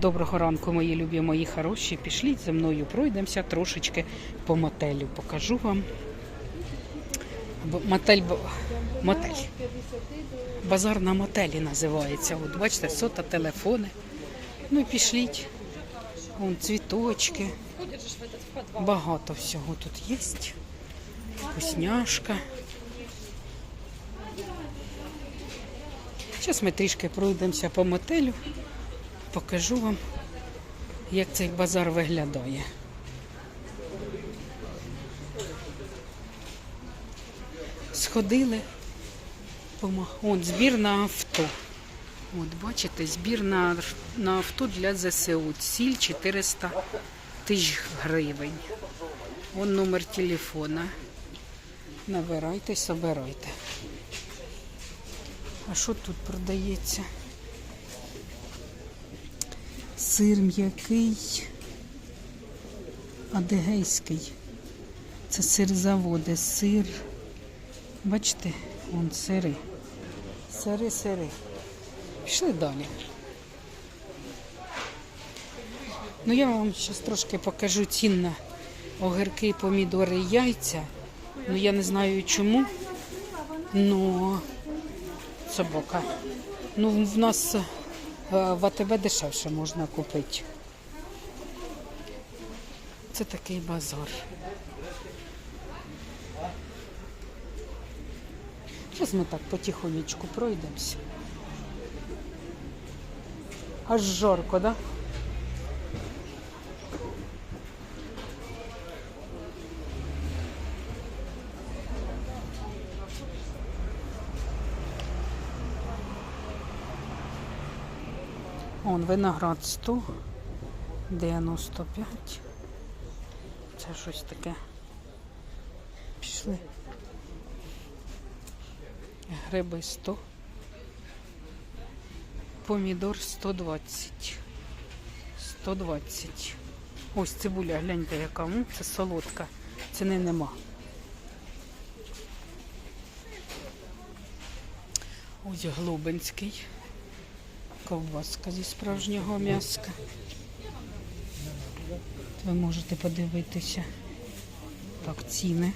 Доброго ранку, мої любі, мої хороші. Пішліть зі мною, пройдемося трошечки по мотелю. Покажу вам. Мотель, мотель. Базар на мотелі називається. От бачите, сота, телефони. Ну і пішліть. Вон цвіточки. Багато всього тут є. Вкусняшка. Зараз ми трішки пройдемося по мотелю. Покажу вам, як цей базар виглядає. Сходили. От збір на авто. От бачите, збір на, на авто для ЗСУ. Сіль 400 тисяч гривень. Вон номер телефона. Набирайте, собирайте. А що тут продається? Сир м'який, адегейський. Це сир заводи, сир. Бачите, вон сири. Сири, сири. Пішли далі. Ну, я вам зараз трошки покажу цін на огірки, помідори, яйця. Ну, я не знаю чому. Ну, собака. Ну, в нас в АТБ дешевше можна купити. Це такий базар. Зараз ми так потихонечку пройдемося. Аж жарко, да? Он виноград 100, 95. Це щось таке. Пішли. Гриби 100. Помідор 120. 120. Ось цибуля, гляньте, яка. Це солодка. Ціни нема. Ось Глобинський. Ковбаска зі справжнього м'яска. Ви можете подивитися. Так, ціни.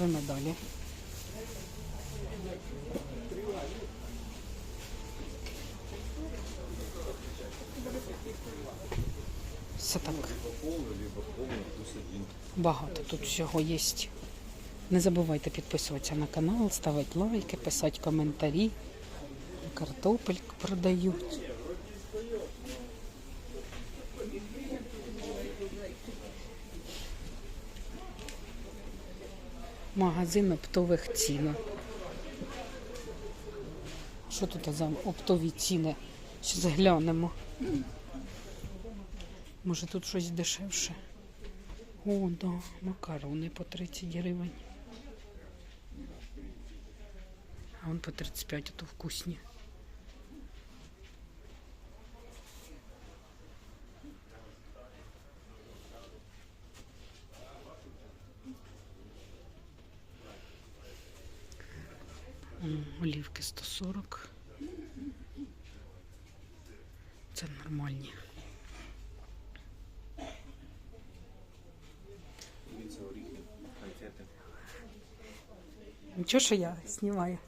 Ми далі. Все так. Багато тут всього є. Не забувайте підписуватися на канал, ставити лайки, писати коментарі. Картопельку продають. Магазин оптових цін. Що тут за оптові ціни? Ще заглянемо. Може тут щось дешевше? О, да, макарони по 30 гривень. А вон по 35, а то вкусні. М, Олівки 140. Це нормальні. Дивіться, оріхи, конфети. Нічого, що я знімаю.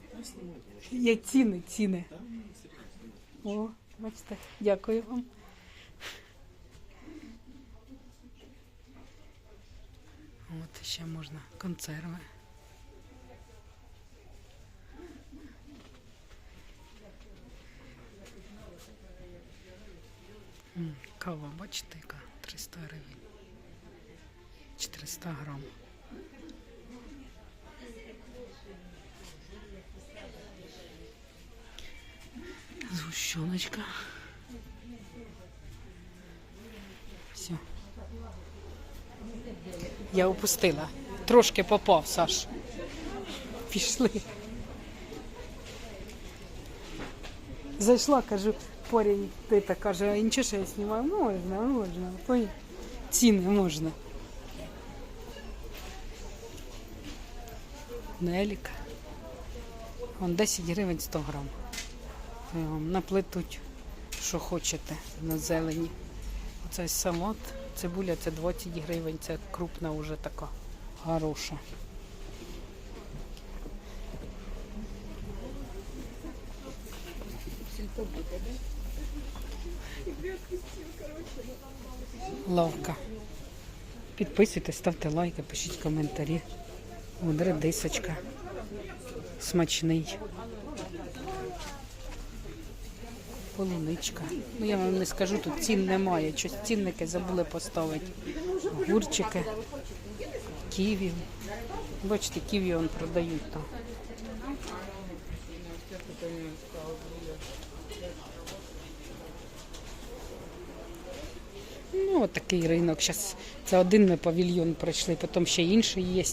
Є ціни, ціни. О, бачите, дякую вам. От ще можна консерви. Кава, бачите, яка 300 гривень. 400 грам. Згущеночка. Все. Я упустила. Трошки попав, Саш. Пішли. Зайшла, кажу, порінь, ти так каже, а нічого, що я знімаю, можна, можна. Поняв? Ціни можна. Нелік. Вон 10 гривень 100 грам. Вам наплетуть, що хочете на зелені. Оце салат, цибуля це 20 гривень, це крупна вже така хороша. Лавка. Підписуйтесь, ставте лайки, пишіть коментарі. Вон редисочка. Смачний. Полуничка. Ну я вам не скажу, тут цін немає. Щось цінники забули поставити. Огурчики, ківі. Бачите, ківі он продають там. Ну, от такий ринок. Зараз це один ми павільйон пройшли, потім ще інший є.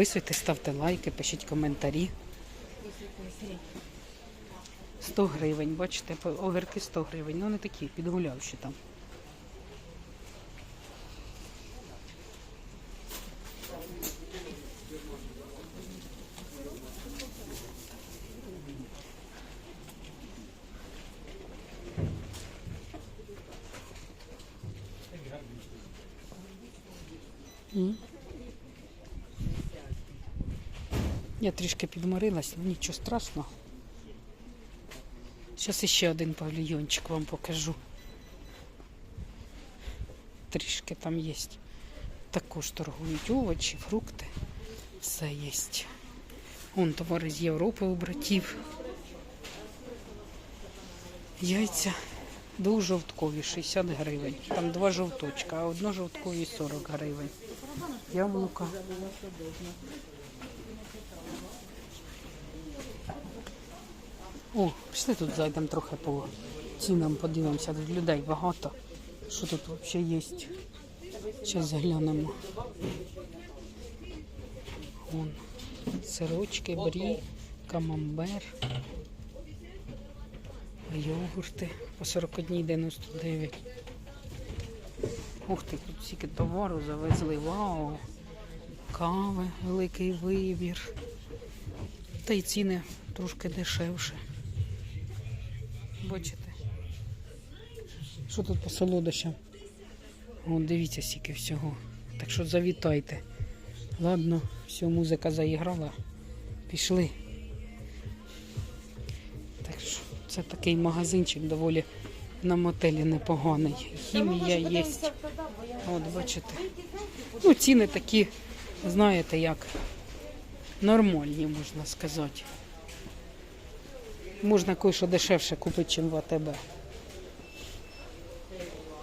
Підписуйтесь, ставте лайки, пишіть коментарі. 100 гривень, бачите, оверки 100 гривень. Ну, не такі, підгулявші там. М. Я трішки підморилась, ну нічого страшного. Зараз ще один павільйончик вам покажу. Трішки там є. Також торгують овочі, фрукти. Все є. Вон товари з Європи у братів. Яйця дуже жовткові 60 гривень. Там два жовточка, а одно жовткові 40 гривень. Яблука. О, пішли тут зайдемо трохи по цінам, подивимося. Тут людей багато. Що тут взагалі є? Зараз заглянемо. Вон. Сирочки, брі, камамбер, йогурти по 41,99. Ух ти, тут стільки товару завезли. Вау! Кави, великий вибір. Та й ціни трошки дешевше. Бачите? Що тут по солодощам? О, дивіться, скільки всього. Так що завітайте. Ладно, все, музика заіграла. Пішли. Так що це такий магазинчик доволі на мотелі непоганий. Хімія є. От, бачите. Ну, ціни такі, знаєте, як нормальні, можна сказати. Можна кое-що дешевше купити, ніж в АТБ.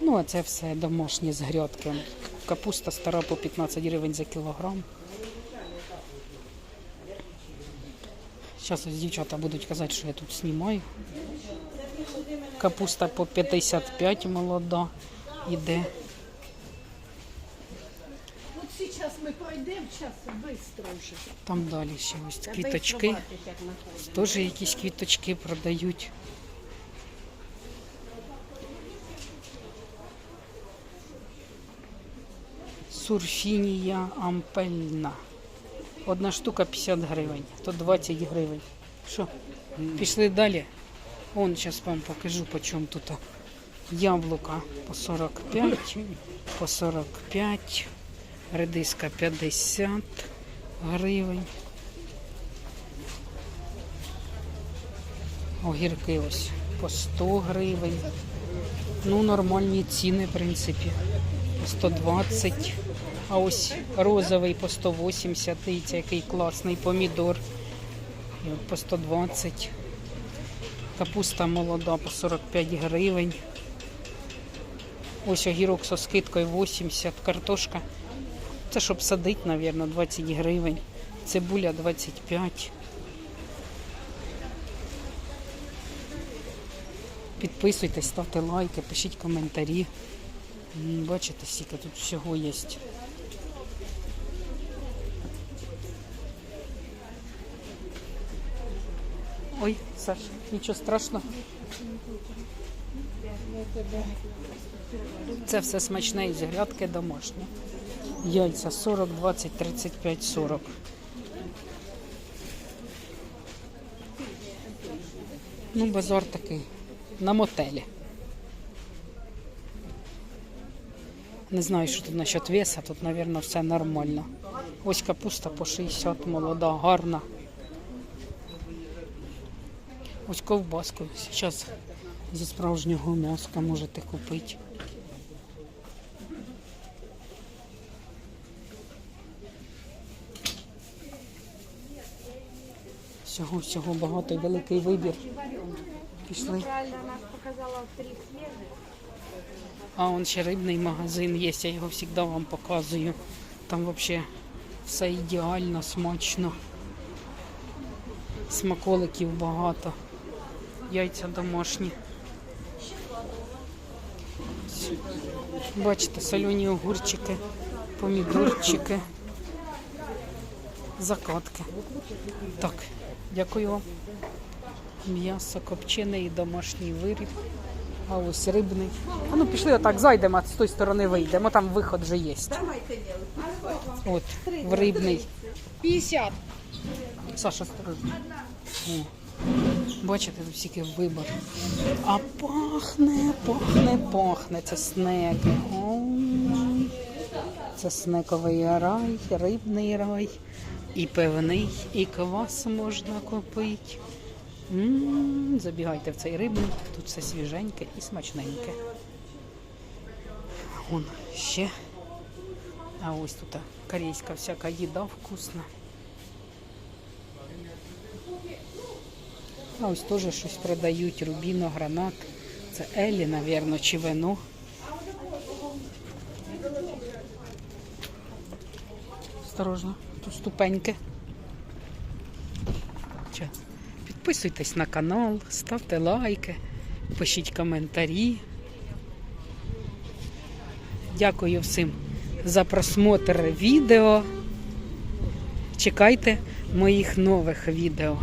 Ну, а це все домашнє з грядки. Капуста стара по 15 гривень за кілограм. Зараз дівчата будуть казати, що я тут знімаю. Капуста по 55 молода іде. сейчас мы пройдем, сейчас быстро уже. Там далі ще ось Та квіточки. быстро бачиш, як находимо. Теж якісь квіточки продають. Сурфінія ампельна. Одна штука 50 гривень, то 20 гривень. Що, пішли далі? Вон, зараз вам покажу, по чому тут яблука по 45, по 45, редиска 50 гривень. Огірки ось по 100 гривень. Ну, нормальні ціни, в принципі. По 120. А ось розовий по 180. Дивіться, який класний помідор. По 120. Капуста молода по 45 гривень. Ось огірок со скидкою 80. Картошка. Це щоб садити, мабуть, 20 гривень. Цибуля 25. Підписуйтесь, ставте лайки, пишіть коментарі. Бачите, скільки тут всього є. Ой, Саш, нічого страшного. Це все смачне із грядки домашнє. Яйця 40, 20, 35, 40. Ну, базар такий. На мотелі. Не знаю, що тут насчет веса, тут, мабуть, все нормально. Ось капуста по 60, молода, гарна. Ось ковбаску. Зараз зі справжнього м'яска можете купити. Всього, всього багато і великий вибір. Пішли. А он ще рибний магазин є, я його завжди вам показую. Там взагалі все ідеально, смачно. Смаколиків багато. Яйця домашні. Бачите, солені огурчики, помідорчики, закатки. Так, дякую. М'ясо копчене і домашній виріб. А ось рибний. А ну пішли отак, зайдемо, а з тої сторони вийдемо, там виход вже є. От, в рибний. 50. Саша, осторожно. О. Бачите, тут стільки вибор. А пахне, пахне, пахне. Це снеки. Ой. Це снековий рай, рибний рай. І певний, і квас можна купити. М, Забігайте в цей рибний, тут все свіженьке і смачненьке. Вон ще. А ось тут корейська всяка їда вкусна. А ось теж щось продають, рубіно, гранат. Це Елі, напевно, чи вино. Осторожно, тут ступеньки. Підписуйтесь на канал, ставте лайки, пишіть коментарі. Дякую всім за просмотр відео. Чекайте моїх нових відео.